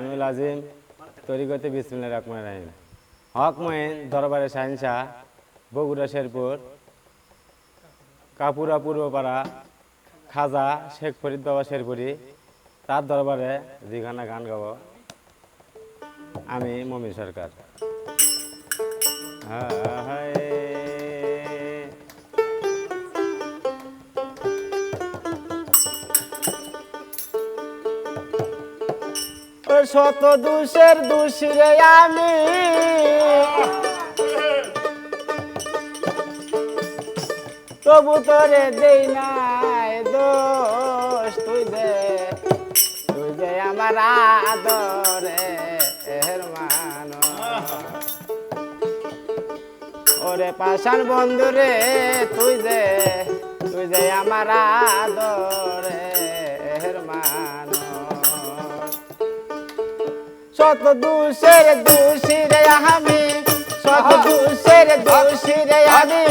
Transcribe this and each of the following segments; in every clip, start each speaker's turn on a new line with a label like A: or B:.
A: হামিউল আজিম তরিকতে বিসমিল্লা রহমান রাহিম। হক মহিন দরবারে শাহিনশাহ, বগুড়া শেরপুর, কাপুরা পূর্বপাড়া, খাজা শেখ ফরিদ বাবা শেরপুরি, তার দরবারে দুইখানা গান গাব আমি মমি সরকার। হায় শত দুষের দুষরে আমি। তবু তোরে দেই নাই দোষ, তুই দে তুই দে আমার আদরে মানো ওরে পাশান বন্ধু রে, তুই দে তুই দে আমার আদরে শত দুষের দুষিরে আমি শত দুষের দুষিরে আমি।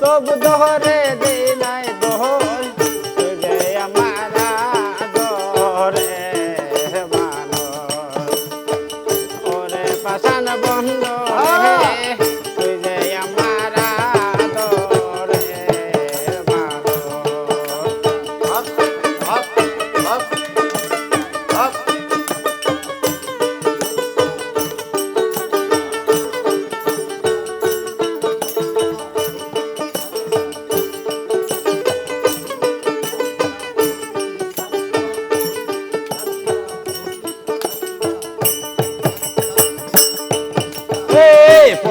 A: তবু দোহরে দিলাই দোহর তুই আমার দোরে মানো ওরে পাশান বন্ধ রে।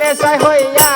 A: কার নেশায় হইয়া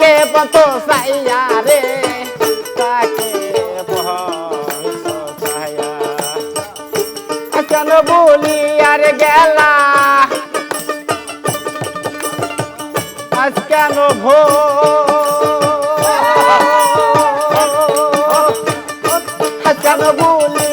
A: তাকে পন্ত সাইয়া রে? পন্ত সায়া কেন বলি আর গেলা? আজ কেন ভো? কেন বলি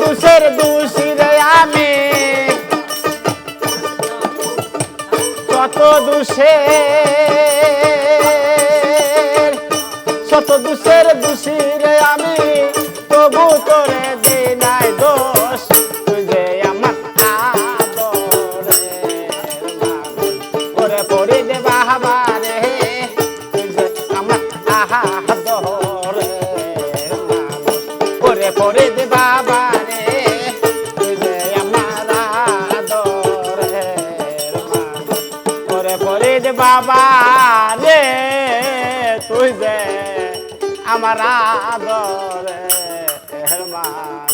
A: দুষের দোষী রে আমি। কত দুষের, শত দুষের দোষীর আমি। তবু তোরে দিই নাই দোষ, তুই আমার আদরে ওরে পড়ি দে বাহাবারে তুই যে আমার আদরে মানুষ। ওরে পড়ি দে বাবারে বাবা রে তুই যে আমার আদরে মানুষ